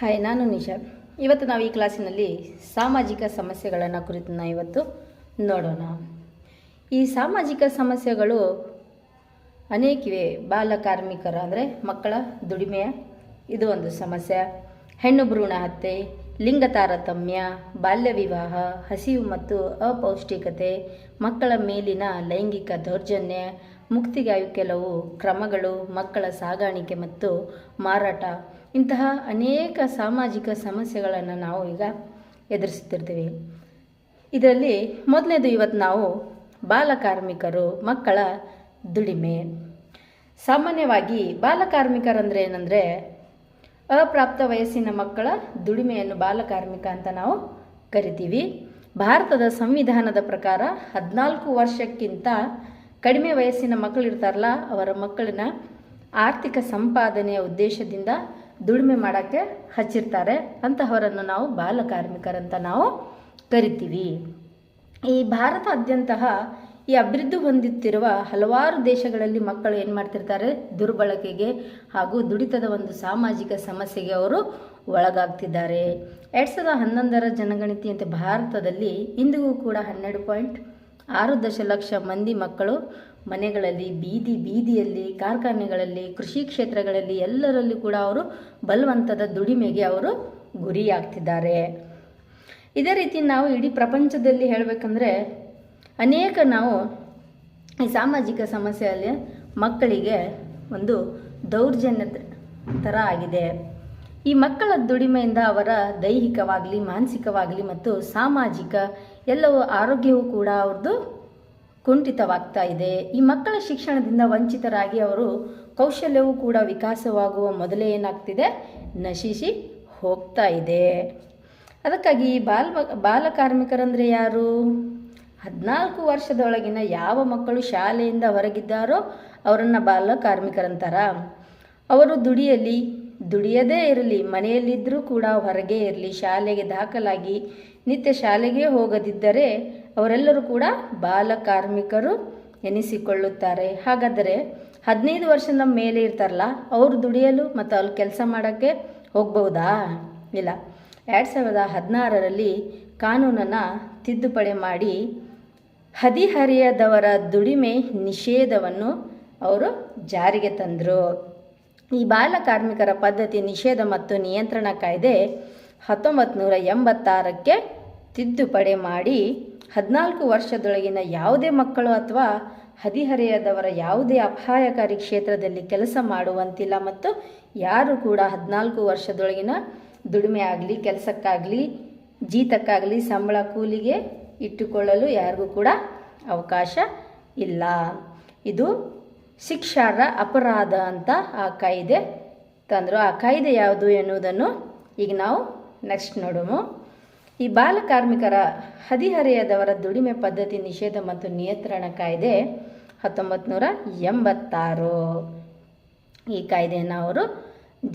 Hi, ನಾನು ನಿಶಾ. ಇವತ್ತು ನಾವು ಈ ಕ್ಲಾಸಿನಲ್ಲಿ ಸಾಮಾಜಿಕ ಸಮಸ್ಯೆಗಳನ್ನು ಕುರಿತು ನಾವು ಇವತ್ತು ನೋಡೋಣ. ಈ ಸಾಮಾಜಿಕ ಸಮಸ್ಯೆಗಳು ಅನೇಕಿವೆ. ಬಾಲ ಅಂದರೆ ಮಕ್ಕಳ ದುಡಿಮೆಯ ಇದು ಒಂದು ಸಮಸ್ಯೆ. ಹೆಣ್ಣು ಭ್ರೂಣ ಹತ್ಯೆ, ಲಿಂಗ ತಾರತಮ್ಯ, ಬಾಲ್ಯ ವಿವಾಹ, ಹಸಿವು ಮತ್ತು ಅಪೌಷ್ಟಿಕತೆ, ಮಕ್ಕಳ ಮೇಲಿನ ಲೈಂಗಿಕ ದೌರ್ಜನ್ಯ, ಮುಕ್ತಿಗಾಗಿ ಕೆಲವು ಕ್ರಮಗಳು, ಮಕ್ಕಳ ಸಾಗಾಣಿಕೆ ಮತ್ತು ಮಾರಾಟ. ಇಂತಹ ಅನೇಕ ಸಾಮಾಜಿಕ ಸಮಸ್ಯೆಗಳನ್ನು ನಾವು ಈಗ ಎದುರಿಸುತ್ತಿರ್ತೀವಿ. ಇದರಲ್ಲಿ ಮೊದಲನೇದು ಇವತ್ತು ನಾವು ಬಾಲಕಾರ್ಮಿಕರು ಮಕ್ಕಳ ದುಡಿಮೆ. ಸಾಮಾನ್ಯವಾಗಿ ಬಾಲಕಾರ್ಮಿಕರಂದರೆ ಏನಂದರೆ ಅಪ್ರಾಪ್ತ ವಯಸ್ಸಿನ ಮಕ್ಕಳ ದುಡಿಮೆಯನ್ನು ಬಾಲಕಾರ್ಮಿಕ ಅಂತ ನಾವು ಕರಿತೀವಿ. ಭಾರತದ ಸಂವಿಧಾನದ ಪ್ರಕಾರ ಹದಿನಾಲ್ಕು ವರ್ಷಕ್ಕಿಂತ ಕಡಿಮೆ ವಯಸ್ಸಿನ ಮಕ್ಕಳು ಇರ್ತಾರಲ್ಲ ಅವರ ಮಕ್ಕಳನ್ನ ಆರ್ಥಿಕ ಸಂಪಾದನೆಯ ಉದ್ದೇಶದಿಂದ ದುಡಿಮೆ ಮಾಡೋಕ್ಕೆ ಹಚ್ಚಿರ್ತಾರೆ ಅಂತಹವರನ್ನು ನಾವು ಬಾಲಕಾರ್ಮಿಕರಂತ ನಾವು ಕರಿತೀವಿ. ಈ ಭಾರತಾದ್ಯಂತ ಈ ಅಭಿವೃದ್ಧಿ ಹೊಂದುತ್ತಿರುವ ಹಲವಾರು ದೇಶಗಳಲ್ಲಿ ಮಕ್ಕಳು ಏನು ಮಾಡ್ತಿರ್ತಾರೆ? ದುರ್ಬಳಕೆಗೆ ಹಾಗೂ ದುಡಿತದ ಒಂದು ಸಾಮಾಜಿಕ ಸಮಸ್ಯೆಗೆ ಅವರು ಒಳಗಾಗ್ತಿದ್ದಾರೆ. ಎರಡು ಸಾವಿರದ ಹನ್ನೊಂದರ ಜನಗಣತಿಯಂತೆ ಭಾರತದಲ್ಲಿ ಇಂದಿಗೂ ಕೂಡ ಹನ್ನೆರಡು ಪಾಯಿಂಟ್ ಆರು ದಶಲಕ್ಷ ಮಂದಿ ಮಕ್ಕಳು ಮನೆಗಳಲ್ಲಿ, ಬೀದಿ ಬೀದಿಯಲ್ಲಿ, ಕಾರ್ಖಾನೆಗಳಲ್ಲಿ, ಕೃಷಿ ಕ್ಷೇತ್ರಗಳಲ್ಲಿ ಎಲ್ಲರಲ್ಲಿ ಕೂಡ ಅವರು ಬಲವಂತದ ದುಡಿಮೆಗೆ ಅವರು ಗುರಿಯಾಗ್ತಿದ್ದಾರೆ. ಇದೇ ರೀತಿ ನಾವು ಇಡೀ ಪ್ರಪಂಚದಲ್ಲಿ ಹೇಳಬೇಕಂದ್ರೆ ಅನೇಕ ನಾವು ಈ ಸಾಮಾಜಿಕ ಸಮಸ್ಯೆಯಲ್ಲಿ ಮಕ್ಕಳಿಗೆ ಒಂದು ದೌರ್ಜನ್ಯ ಥರ ಆಗಿದೆ. ಈ ಮಕ್ಕಳ ದುಡಿಮೆಯಿಂದ ಅವರ ದೈಹಿಕವಾಗಲಿ, ಮಾನಸಿಕವಾಗಲಿ ಮತ್ತು ಸಾಮಾಜಿಕ ಎಲ್ಲವೂ ಆರೋಗ್ಯವೂ ಕೂಡ ಅವ್ರದ್ದು ಕುಂಠಿತವಾಗ್ತಾ ಇದೆ. ಈ ಮಕ್ಕಳ ಶಿಕ್ಷಣದಿಂದ ವಂಚಿತರಾಗಿ ಅವರು ಕೌಶಲ್ಯವೂ ಕೂಡ ವಿಕಾಸವಾಗುವ ಮೊದಲೇ ಏನಾಗ್ತಿದೆ? ನಶಿಸಿ ಹೋಗ್ತಾ ಇದೆ. ಅದಕ್ಕಾಗಿ ಬಾಲ ಬಾಲ ಕಾರ್ಮಿಕರಂದರೆ ಯಾರು? ಹದಿನಾಲ್ಕು ವರ್ಷದೊಳಗಿನ ಯಾವ ಮಕ್ಕಳು ಶಾಲೆಯಿಂದ ಹೊರಗಿದ್ದಾರೋ ಅವರನ್ನು ಬಾಲ ಕಾರ್ಮಿಕರಂತಾರ. ಅವರು ದುಡಿಯಲಿ ದುಡಿಯದೇ ಇರಲಿ ಮನೆಯಲ್ಲಿದ್ದರೂ ಕೂಡ ಹೊರಗೆ ಇರಲಿ, ಶಾಲೆಗೆ ದಾಖಲಾಗಿ ನಿತ್ಯ ಶಾಲೆಗೆ ಹೋಗದಿದ್ದರೆ ಅವರೆಲ್ಲರೂ ಕೂಡ ಬಾಲಕಾರ್ಮಿಕರು ಎನಿಸಿಕೊಳ್ಳುತ್ತಾರೆ. ಹಾಗಾದರೆ ಹದಿನೈದು ವರ್ಷದ ಮೇಲೆ ಇರ್ತಾರಲ್ಲ, ಅವರು ದುಡಿಯಲು ಮತ್ತು ಅಲ್ಲಿ ಕೆಲಸ ಮಾಡೋಕ್ಕೆ ಹೋಗ್ಬಹುದಾ? ಇಲ್ಲ. ಎರಡು ಸಾವಿರದ ಹದಿನಾರರಲ್ಲಿ ಕಾನೂನನ್ನು ತಿದ್ದುಪಡಿ ಮಾಡಿ ಹದಿಹರಿಯದವರ ದುಡಿಮೆ ನಿಷೇಧವನ್ನು ಅವರು ಜಾರಿಗೆ ತಂದರು. ಈ ಬಾಲ ಕಾರ್ಮಿಕರ ಪದ್ಧತಿ ನಿಷೇಧ ಮತ್ತು ನಿಯಂತ್ರಣ ಕಾಯ್ದೆ ಹತ್ತೊಂಬತ್ತು ನೂರ ಎಂಬತ್ತಾರಕ್ಕೆ ತಿದ್ದುಪಡಿ ಮಾಡಿ ಹದಿನಾಲ್ಕು ವರ್ಷದೊಳಗಿನ ಯಾವುದೇ ಮಕ್ಕಳು ಅಥವಾ ಹದಿಹರೆಯದವರ ಯಾವುದೇ ಅಪಾಯಕಾರಿ ಕ್ಷೇತ್ರದಲ್ಲಿ ಕೆಲಸ ಮಾಡುವಂತಿಲ್ಲ ಮತ್ತು ಯಾರು ಕೂಡ ಹದಿನಾಲ್ಕು ವರ್ಷದೊಳಗಿನ ದುಡಿಮೆ ಆಗಲಿ, ಕೆಲಸಕ್ಕಾಗಲಿ, ಜೀತಕ್ಕಾಗಲಿ, ಸಂಬಳ ಕೂಲಿಗೆ ಇಟ್ಟುಕೊಳ್ಳಲು ಯಾರಿಗೂ ಕೂಡ ಅವಕಾಶ ಇಲ್ಲ. ಇದು ಶಿಕ್ಷಾರ ಅಪರಾಧ ಅಂತ ಆ ಕಾಯಿದೆ ತಂದರು. ಆ ಕಾಯ್ದೆ ಯಾವುದು ಎನ್ನುವುದನ್ನು ಈಗ ನಾವು ನೆಕ್ಸ್ಟ್ ನೋಡೋಣ ಈ ಬಾಲ ಕಾರ್ಮಿಕರ ಹದಿಹರೆಯದವರ ದುಡಿಮೆ ಪದ್ಧತಿ ನಿಷೇಧ ಮತ್ತು ನಿಯಂತ್ರಣ ಕಾಯ್ದೆ ಹತ್ತೊಂಬತ್ತು ನೂರ ಎಂಬತ್ತಾರು. ಈ ಕಾಯ್ದೆಯನ್ನು ಅವರು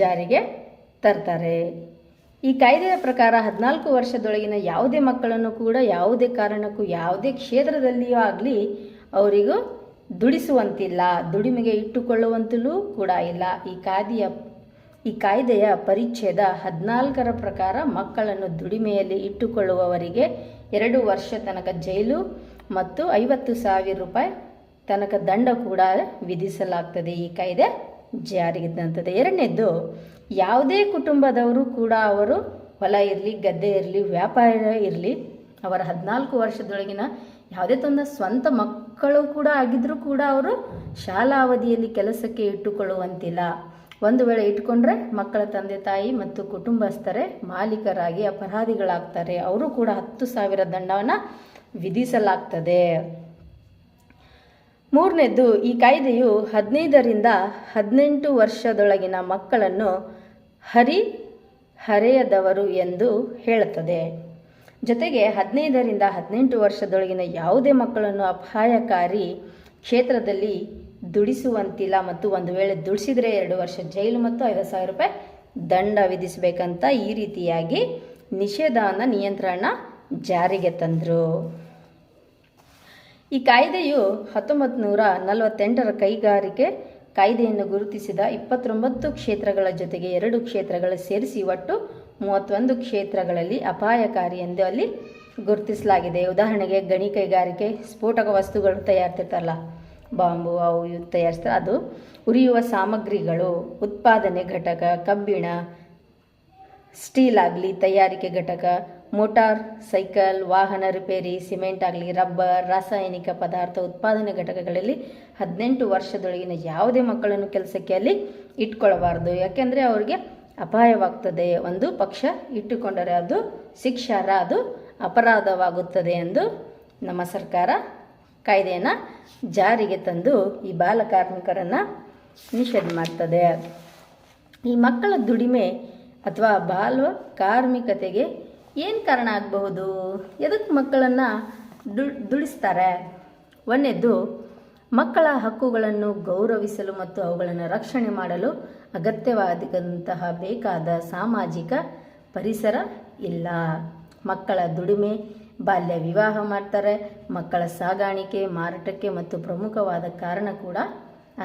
ಜಾರಿಗೆ ತರ್ತಾರೆ. ಈ ಕಾಯ್ದೆಯ ಪ್ರಕಾರ ಹದಿನಾಲ್ಕು ವರ್ಷದೊಳಗಿನ ಯಾವುದೇ ಮಕ್ಕಳನ್ನು ಕೂಡ ಯಾವುದೇ ಕಾರಣಕ್ಕೂ ಯಾವುದೇ ಕ್ಷೇತ್ರದಲ್ಲಿಯೂ ಆಗಲಿ ಅವರಿಗೂ ದುಡಿಸುವಂತಿಲ್ಲ. ದುಡಿಮೆಗೆ ಇಟ್ಟುಕೊಳ್ಳುವಂತಲೂ ಕೂಡ ಇಲ್ಲ. ಈ ಕಾಯ್ದೆಯ ಈ ಕಾಯ್ದೆಯ ಪರಿಚ್ಛೇದ ಹದಿನಾಲ್ಕರ ಪ್ರಕಾರ ಮಕ್ಕಳನ್ನು ದುಡಿಮೆಯಲ್ಲಿ ಇಟ್ಟುಕೊಳ್ಳುವವರಿಗೆ ಎರಡು ವರ್ಷ ತನಕ ಜೈಲು ಮತ್ತು ಐವತ್ತು ಸಾವಿರ ರೂಪಾಯಿ ತನಕ ದಂಡ ಕೂಡ ವಿಧಿಸಲಾಗ್ತದೆ. ಈ ಕಾಯ್ದೆ ಜಾರಿಗೆ ತಂತದೆ ಎರಡನೇದ್ದು, ಯಾವುದೇ ಕುಟುಂಬದವರು ಕೂಡ ಅವರು ಹೊಲ ಇರಲಿ, ಗದ್ದೆ ಇರಲಿ, ವ್ಯಾಪಾರ ಇರಲಿ, ಅವರ ಹದಿನಾಲ್ಕು ವರ್ಷದೊಳಗಿನ ಯಾವುದೇ ತನ್ನ ಸ್ವಂತ ಮಕ್ಕಳು ಕೂಡ ಆಗಿದ್ದರೂ ಕೂಡ ಅವರು ಶಾಲಾ ಅವಧಿಯಲ್ಲಿ ಕೆಲಸಕ್ಕೆ ಇಟ್ಟುಕೊಳ್ಳುವಂತಿಲ್ಲ. ಒಂದು ವೇಳೆ ಇಟ್ಕೊಂಡ್ರೆ ಮಕ್ಕಳ ತಂದೆ ತಾಯಿ ಮತ್ತು ಕುಟುಂಬಸ್ಥರೇ ಮಾಲೀಕರಾಗಿ ಅಪರಾಧಿಗಳಾಗ್ತಾರೆ. ಅವರು ಕೂಡ ಹತ್ತು ಸಾವಿರ ದಂಡವನ್ನು ವಿಧಿಸಲಾಗ್ತದೆ. ಮೂರನೇದ್ದು, ಈ ಕಾಯ್ದೆಯು ಹದಿನೈದರಿಂದ ಹದಿನೆಂಟು ವರ್ಷದೊಳಗಿನ ಮಕ್ಕಳನ್ನು ಹರಿ ಹರೆಯದವರು ಎಂದು ಹೇಳುತ್ತದೆ. ಜೊತೆಗೆ ಹದಿನೈದರಿಂದ ಹದಿನೆಂಟು ವರ್ಷದೊಳಗಿನ ಯಾವುದೇ ಮಕ್ಕಳನ್ನು ಅಪಾಯಕಾರಿ ಕ್ಷೇತ್ರದಲ್ಲಿ ದುಡಿಸುವಂತಿಲ್ಲ ಮತ್ತು ಒಂದು ವೇಳೆ ದುಡಿಸಿದರೆ ಎರಡು ವರ್ಷ ಜೈಲು ಮತ್ತು ಐವತ್ತು ಸಾವಿರ ರೂಪಾಯಿ ದಂಡ ವಿಧಿಸಬೇಕಂತ ಈ ರೀತಿಯಾಗಿ ನಿಷೇಧವನ್ನು ನಿಯಂತ್ರಣ ಜಾರಿಗೆ ತಂದರು. ಈ ಕಾಯ್ದೆಯು ಹತ್ತೊಂಬತ್ತು ನೂರ ನಲವತ್ತೆಂಟರ ಕೈಗಾರಿಕೆ ಕಾಯ್ದೆಯನ್ನು ಗುರುತಿಸಿದ ಇಪ್ಪತ್ತೊಂಬತ್ತು ಕ್ಷೇತ್ರಗಳ ಜೊತೆಗೆ ಎರಡು ಕ್ಷೇತ್ರಗಳ ಸೇರಿಸಿ ಒಟ್ಟು ಮೂವತ್ತೊಂದು ಕ್ಷೇತ್ರಗಳಲ್ಲಿ ಅಪಾಯಕಾರಿ ಎಂದು ಅಲ್ಲಿ ಗುರುತಿಸಲಾಗಿದೆ. ಉದಾಹರಣೆಗೆ ಗಣಿ ಕೈಗಾರಿಕೆ, ಸ್ಫೋಟಕ ವಸ್ತುಗಳು ತಯಾರಿಸ್ತಿರ್ತಾರಲ್ಲ ಬಾಂಬು ಅವು ತಯಾರಿಸ್ತಾರೆ ಅದು ಉರಿಯುವ ಸಾಮಗ್ರಿಗಳು, ಉತ್ಪಾದನೆ ಘಟಕ, ಕಬ್ಬಿಣ, ಸ್ಟೀಲ್ ಆಗಲಿ, ತಯಾರಿಕೆ ಘಟಕ, ಮೋಟಾರ್ ಸೈಕಲ್, ವಾಹನ ರಿಪೇರಿ, ಸಿಮೆಂಟ್ ಆಗಲಿ, ರಬ್ಬರ್, ರಾಸಾಯನಿಕ ಪದಾರ್ಥ ಉತ್ಪಾದನೆ ಘಟಕಗಳಲ್ಲಿ ಹದಿನೆಂಟು ವರ್ಷದೊಳಗಿನ ಯಾವುದೇ ಮಕ್ಕಳನ್ನು ಕೆಲಸಕ್ಕೆ ಅಲ್ಲಿ ಇಟ್ಕೊಳ್ಳಬಾರ್ದು ಯಾಕೆಂದರೆ ಅವರಿಗೆ ಅಪಾಯವಾಗ್ತದೆ. ಒಂದು ಪಕ್ಷ ಇಟ್ಟುಕೊಂಡರೆ ಅದು ಶಿಕ್ಷಾರ, ಅದು ಅಪರಾಧವಾಗುತ್ತದೆ ಎಂದು ನಮ್ಮ ಸರ್ಕಾರ ಕಾಯ್ದೆಯನ್ನು ಜಾರಿಗೆ ತಂದು ಈ ಬಾಲಕಾರ್ಮಿಕರನ್ನು ನಿಷೇಧ ಮಾಡ್ತದೆ. ಈ ಮಕ್ಕಳ ದುಡಿಮೆ ಅಥವಾ ಬಾಲ ಕಾರ್ಮಿಕತೆಗೆ ಏನು ಕಾರಣ ಆಗಬಹುದು? ಎದಕ್ಕೆ ಮಕ್ಕಳನ್ನು ದುಡಿಸ್ತಾರೆ? ಒಂದೇದ್ದು, ಮಕ್ಕಳ ಹಕ್ಕುಗಳನ್ನು ಗೌರವಿಸಲು ಮತ್ತು ಅವುಗಳನ್ನು ರಕ್ಷಣೆ ಮಾಡಲು ಅಗತ್ಯವಾದಂತಹ ಬೇಕಾದ ಸಾಮಾಜಿಕ ಪರಿಸರ ಇಲ್ಲ. ಮಕ್ಕಳ ದುಡಿಮೆ ಬಾಲ್ಯ ವಿವಾಹ ಮಾಡ್ತಾರೆ, ಮಕ್ಕಳ ಸಾಗಾಣಿಕೆ, ಮಾರಾಟಕ್ಕೆ ಮತ್ತು ಪ್ರಮುಖವಾದ ಕಾರಣ ಕೂಡ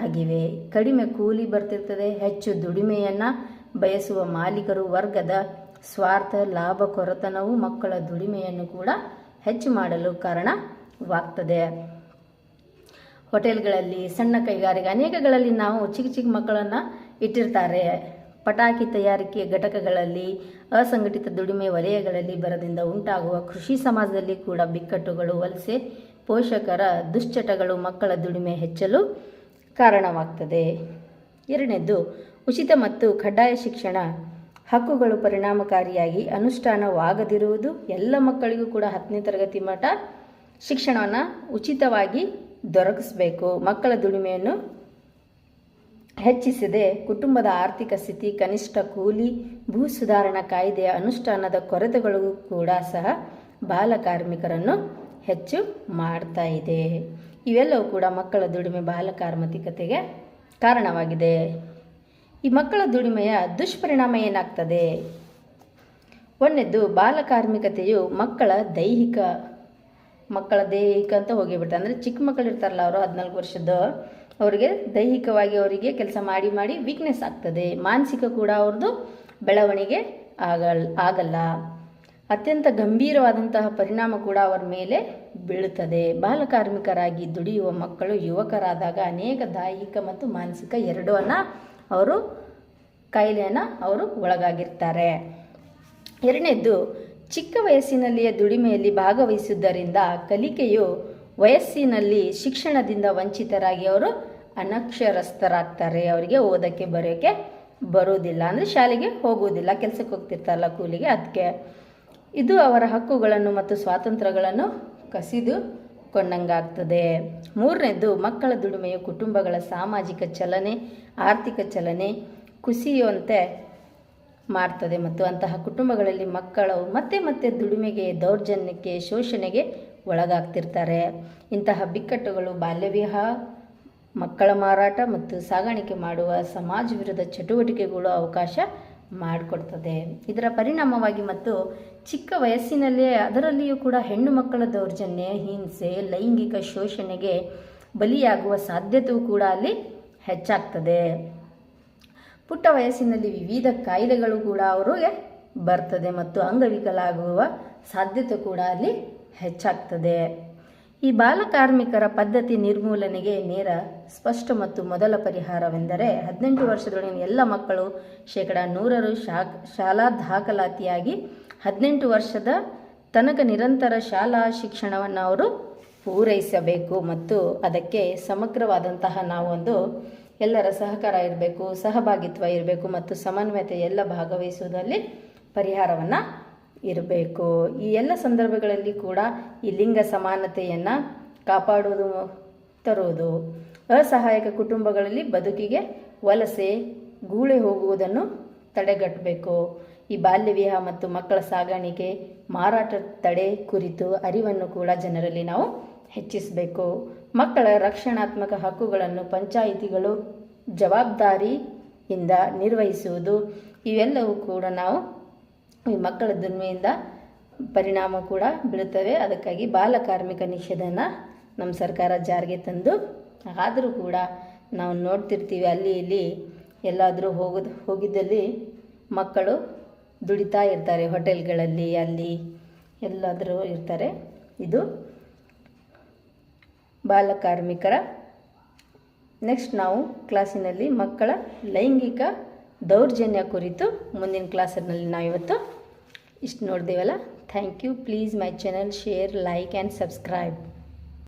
ಆಗಿವೆ. ಕಡಿಮೆ ಕೂಲಿ ಬರ್ತಿರ್ತದೆ, ಹೆಚ್ಚು ದುಡಿಮೆಯನ್ನು ಬಯಸುವ ಮಾಲೀಕರು ವರ್ಗದ ಸ್ವಾರ್ಥ, ಲಾಭ, ಕೊರತನವು ಮಕ್ಕಳ ದುಡಿಮೆಯನ್ನು ಕೂಡ ಹೆಚ್ಚು ಮಾಡಲು ಕಾರಣವಾಗ್ತದೆ. ಹೋಟೆಲ್ಗಳಲ್ಲಿ ಸಣ್ಣ ಕೈಗಾರಿಕೆ, ಅನೇಕಗಳಲ್ಲಿ ನಾವು ಚಿಕ್ಕ ಚಿಕ್ಕ ಮಕ್ಕಳನ್ನು ಇಟ್ಟಿರ್ತಾರೆ. ಪಟಾಕಿ ತಯಾರಿಕೆ ಘಟಕಗಳಲ್ಲಿ, ಅಸಂಘಟಿತ ದುಡಿಮೆ ವಲಯಗಳಲ್ಲಿ ಬರದಿಂದ ಉಂಟಾಗುವ ಕೃಷಿ ಸಮಾಜದಲ್ಲಿ ಕೂಡ ಬಿಕ್ಕಟ್ಟುಗಳು, ವಲಸೆ, ಪೋಷಕರ ದುಶ್ಚಟಗಳು ಮಕ್ಕಳ ದುಡಿಮೆ ಹೆಚ್ಚಲು ಕಾರಣವಾಗ್ತದೆ. ಎರಡನೇದು, ಉಚಿತ ಮತ್ತು ಕಡ್ಡಾಯ ಶಿಕ್ಷಣ. ಹಕ್ಕುಗಳು ಪರಿಣಾಮಕಾರಿಯಾಗಿ ಅನುಷ್ಠಾನವಾಗದಿರುವುದು ಎಲ್ಲ ಮಕ್ಕಳಿಗೂ ಕೂಡ ಹತ್ತನೇ ತರಗತಿ ಮಟ್ಟ ಶಿಕ್ಷಣವನ್ನು ಉಚಿತವಾಗಿ ದೊರಕಿಸಬೇಕು. ಮಕ್ಕಳ ದುಡಿಮೆಯನ್ನು ಹೆಚ್ಚಿಸದೆ ಕುಟುಂಬದ ಆರ್ಥಿಕ ಸ್ಥಿತಿ, ಕನಿಷ್ಠ ಕೂಲಿ, ಭೂ ಸುಧಾರಣಾ ಕಾಯ್ದೆಯ ಅನುಷ್ಠಾನದ ಕೊರತೆಗಳು ಕೂಡ ಸಹ ಬಾಲಕಾರ್ಮಿಕರನ್ನು ಹೆಚ್ಚು ಮಾಡ್ತಾ ಇದೆ. ಇವೆಲ್ಲವೂ ಕೂಡ ಮಕ್ಕಳ ದುಡಿಮೆ ಬಾಲಕಾರ್ಮಿಕತೆಗೆ ಕಾರಣವಾಗಿದೆ. ಈ ಮಕ್ಕಳ ದುಡಿಮೆಯ ದುಷ್ಪರಿಣಾಮ ಏನಾಗ್ತದೆ? ಒಂದೆದ್ದು ಬಾಲಕಾರ್ಮಿಕತೆಯು ಮಕ್ಕಳ ದೈಹಿಕ ಮಕ್ಕಳ ದೈಹಿಕ ಅಂತ ಹೋಗಿಬಿಟ್ಟು ಅಂದರೆ ಚಿಕ್ಕ ಮಕ್ಕಳು ಇರ್ತಾರಲ್ಲ ಅವರು ಹದಿನಾಲ್ಕು ವರ್ಷದ ಅವರಿಗೆ ದೈಹಿಕವಾಗಿ ಅವರಿಗೆ ಕೆಲಸ ಮಾಡಿ ಮಾಡಿ ವೀಕ್ನೆಸ್ ಆಗ್ತದೆ. ಮಾನಸಿಕ ಕೂಡ ಅವ್ರದ್ದು ಬೆಳವಣಿಗೆ ಆಗಲ್, ಆಗಲ್ಲ. ಅತ್ಯಂತ ಗಂಭೀರವಾದಂತಹ ಪರಿಣಾಮ ಕೂಡ ಅವರ ಮೇಲೆ ಬೀಳುತ್ತದೆ ಬಾಲಕಾರ್ಮಿಕರಾಗಿ ದುಡಿಯುವ ಮಕ್ಕಳು, ಯುವಕರಾದಾಗ ಅನೇಕ ದೈಹಿಕ ಮತ್ತು ಮಾನಸಿಕ ಎರಡನ್ನ ಅವರು ಕಾಯಿಲೆಯನ್ನು ಅವರು ಒಳಗಾಗಿರ್ತಾರೆ. ಎರಡನೇದು ಚಿಕ್ಕ ವಯಸ್ಸಿನಲ್ಲಿಯೇ ದುಡಿಮೆಯಲ್ಲಿ ಭಾಗವಹಿಸುವುದರಿಂದ ಕಲಿಕೆಯು ವಯಸ್ಸಿನಲ್ಲಿ ಶಿಕ್ಷಣದಿಂದ ವಂಚಿತರಾಗಿ ಅವರು ಅನಕ್ಷರಸ್ಥರಾಗ್ತಾರೆ. ಅವರಿಗೆ ಓದೋಕ್ಕೆ ಬರೆಯೋಕ್ಕೆ ಬರೋದಿಲ್ಲ ಅಂದರೆ ಶಾಲೆಗೆ ಹೋಗುವುದಿಲ್ಲ, ಕೆಲಸಕ್ಕೆ ಹೋಗ್ತಿರ್ತಾರಲ್ಲ ಕೂಲಿಗೆ ಅದಕ್ಕೆ ಇದು ಅವರ ಹಕ್ಕುಗಳನ್ನು ಮತ್ತು ಸ್ವಾತಂತ್ರ್ಯಗಳನ್ನು ಕಸಿದು ಕೊಂಡಂಗಾಗ್ತದೆ ಮೂರನೇದು, ಮಕ್ಕಳ ದುಡಿಮೆಯು ಕುಟುಂಬಗಳ ಸಾಮಾಜಿಕ ಚಲನೆ, ಆರ್ಥಿಕ ಚಲನೆ ಕುಸಿಯುವಂತೆ ಮಾಡ್ತದೆ. ಮತ್ತು ಅಂತಹ ಕುಟುಂಬಗಳಲ್ಲಿ ಮಕ್ಕಳು ಮತ್ತೆ ಮತ್ತೆ ದುಡಿಮೆಗೆ, ದೌರ್ಜನ್ಯಕ್ಕೆ, ಶೋಷಣೆಗೆ ಒಳಗಾಗ್ತಿರ್ತಾರೆ. ಇಂತಹ ಬಿಕ್ಕಟ್ಟುಗಳು ಬಾಲ್ಯವಿಹ ಮಕ್ಕಳ ಮಾರಾಟ ಮತ್ತು ಸಾಗಾಣಿಕೆ ಮಾಡುವ ಸಮಾಜ ವಿರುದ್ಧ ಚಟುವಟಿಕೆಗಳು ಅವಕಾಶ ಮಾಡಿಕೊಡ್ತದೆ. ಇದರ ಪರಿಣಾಮವಾಗಿ ಮತ್ತು ಚಿಕ್ಕ ವಯಸ್ಸಿನಲ್ಲೇ ಅದರಲ್ಲಿಯೂ ಕೂಡ ಹೆಣ್ಣು ಮಕ್ಕಳ ದೌರ್ಜನ್ಯ, ಹಿಂಸೆ, ಲೈಂಗಿಕ ಶೋಷಣೆಗೆ ಬಲಿಯಾಗುವ ಸಾಧ್ಯತೆಯೂ ಕೂಡ ಅಲ್ಲಿ ಹೆಚ್ಚಾಗ್ತದೆ. ಪುಟ್ಟ ವಯಸ್ಸಿನಲ್ಲಿ ವಿವಿಧ ಕಾಯಿಲೆಗಳು ಕೂಡ ಅವರಿಗೆ ಬರ್ತದೆ ಮತ್ತು ಅಂಗವಿಕಲಾಗುವ ಸಾಧ್ಯತೆ ಕೂಡ ಅಲ್ಲಿ ಹೆಚ್ಚಾಗ್ತದೆ. ಈ ಬಾಲಕಾರ್ಮಿಕರ ಪದ್ಧತಿ ನಿರ್ಮೂಲನೆಗೆ ನೇರ ಸ್ಪಷ್ಟ ಮತ್ತು ಮೊದಲ ಪರಿಹಾರವೆಂದರೆ ಹದಿನೆಂಟು ವರ್ಷದೊಳಗಿನ ಎಲ್ಲ ಮಕ್ಕಳು ಶೇಕಡ ನೂರರು ಶಾಲಾ ದಾಖಲಾತಿಯಾಗಿ ಹದಿನೆಂಟು ವರ್ಷದ ತನಕ ನಿರಂತರ ಶಾಲಾ ಶಿಕ್ಷಣವನ್ನು ಅವರು ಪೂರೈಸಬೇಕು ಮತ್ತು ಅದಕ್ಕೆ ಸಮಗ್ರವಾದಂತಹ ನಾವೊಂದು ಎಲ್ಲರ ಸಹಕಾರ ಇರಬೇಕು, ಸಹಭಾಗಿತ್ವ ಇರಬೇಕು ಮತ್ತು ಸಮನ್ವಯತೆ ಎಲ್ಲ ಭಾಗವಹಿಸುವುದರಲ್ಲಿ ಪರಿಹಾರವನ್ನು ಇರಬೇಕು. ಈ ಎಲ್ಲ ಸಂದರ್ಭಗಳಲ್ಲಿ ಕೂಡ ಈ ಲಿಂಗ ಸಮಾನತೆಯನ್ನು ಕಾಪಾಡುವುದು, ತರುವುದು. ಅಸಹಾಯಕ ಕುಟುಂಬಗಳಲ್ಲಿ ಬದುಕಿಗೆ ವಲಸೆ, ಗೂಳೆ ಹೋಗುವುದನ್ನು ತಡೆಗಟ್ಟಬೇಕು. ಈ ಬಾಲ್ಯ ವಿವಾಹ ಮತ್ತು ಮಕ್ಕಳ ಸಾಗಾಣಿಕೆ, ಮಾರಾಟ ತಡೆ ಕುರಿತು ಅರಿವನ್ನು ಕೂಡ ಜನರಲ್ಲಿ ನಾವು ಹೆಚ್ಚಿಸಬೇಕು. ಮಕ್ಕಳ ರಕ್ಷಣಾತ್ಮಕ ಹಕ್ಕುಗಳನ್ನು ಪಂಚಾಯಿತಿಗಳು ಜವಾಬ್ದಾರಿಯಿಂದ ನಿರ್ವಹಿಸುವುದು, ಇವೆಲ್ಲವೂ ಕೂಡ ನಾವು ಈ ಮಕ್ಕಳ ದುರ್ಮೆಯಿಂದ ಪರಿಣಾಮ ಕೂಡ ಬೀಳುತ್ತವೆ. ಅದಕ್ಕಾಗಿ ಬಾಲ ಕಾರ್ಮಿಕ ನಿಷೇಧನ ನಮ್ಮ ಸರ್ಕಾರ ಜಾರಿಗೆ ತಂದು, ಆದರೂ ಕೂಡ ನಾವು ನೋಡ್ತಿರ್ತೀವಿ ಅಲ್ಲಿ ಇಲ್ಲಿ ಎಲ್ಲಾದರೂ ಹೋಗೋದು, ಹೋಗಿದ್ದಲ್ಲಿ ಮಕ್ಕಳು ದುಡಿತಾ ಇರ್ತಾರೆ ಹೋಟೆಲ್ಗಳಲ್ಲಿ, ಅಲ್ಲಿ ಎಲ್ಲಾದರೂ ಇರ್ತಾರೆ. ಇದು ಬಾಲಕಾರ್ಮಿಕರ ನೆಕ್ಸ್ಟ್ ನಾವು ಕ್ಲಾಸಿನಲ್ಲಿ ಮಕ್ಕಳ ಲೈಂಗಿಕ ದೌರ್ಜನ್ಯ ಕುರಿತು ಮುಂದಿನ ಕ್ಲಾಸಿನಲ್ಲಿ ನಾವಿವತ್ತು ಇಷ್ಟು ನೋಡಿದೇವಲ್ಲ? Thank you please my channel share like and subscribe